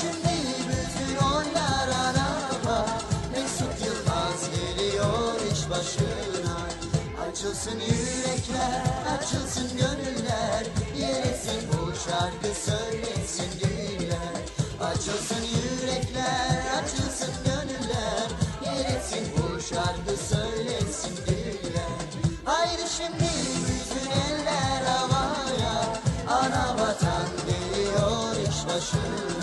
şimdi bütün onlar araba. Mesut Yılmaz geliyor iş başına. Açılsın yürekler, açılsın gönüller. Yeresin bu şarkı söylesin günler Açılsın yürekler, açılsın gönüller. Yeresin bu şarkı söylesin günler Haydi şimdi bütün eller havaya. Ana vatan geliyor iş başına.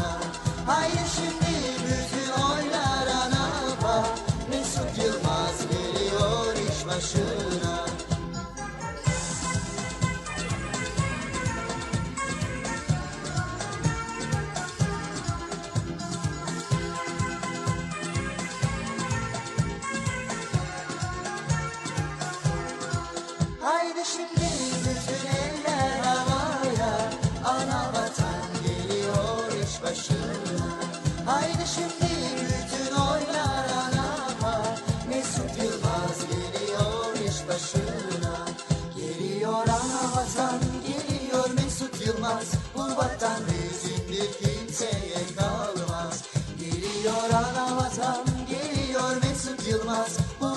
Haydi şimdi bütün eller havaya Ana vatan geliyor iş başına. Haydi şimdi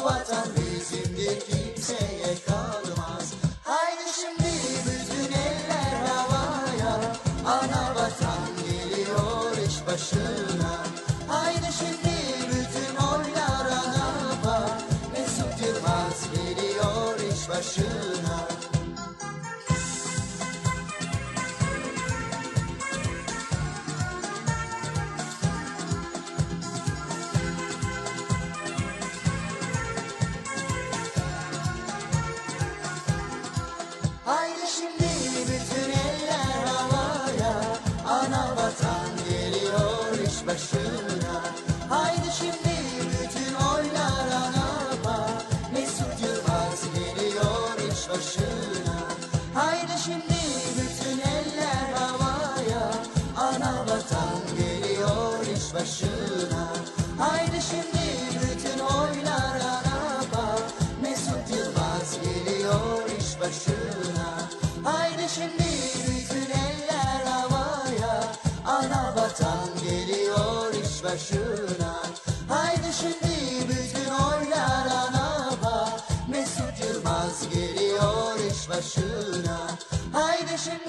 vatan bizimdir kimseye kalmaz. Haydi şimdi bütün eller havaya Ana Haydi şimdi bütün oylar ana bak Mesut Yılmaz geliyor iş Haydi şimdi başına Haydi şimdi bütün oylar ana bak Mesut Yılmaz geliyor iş başına. Haydi şimdi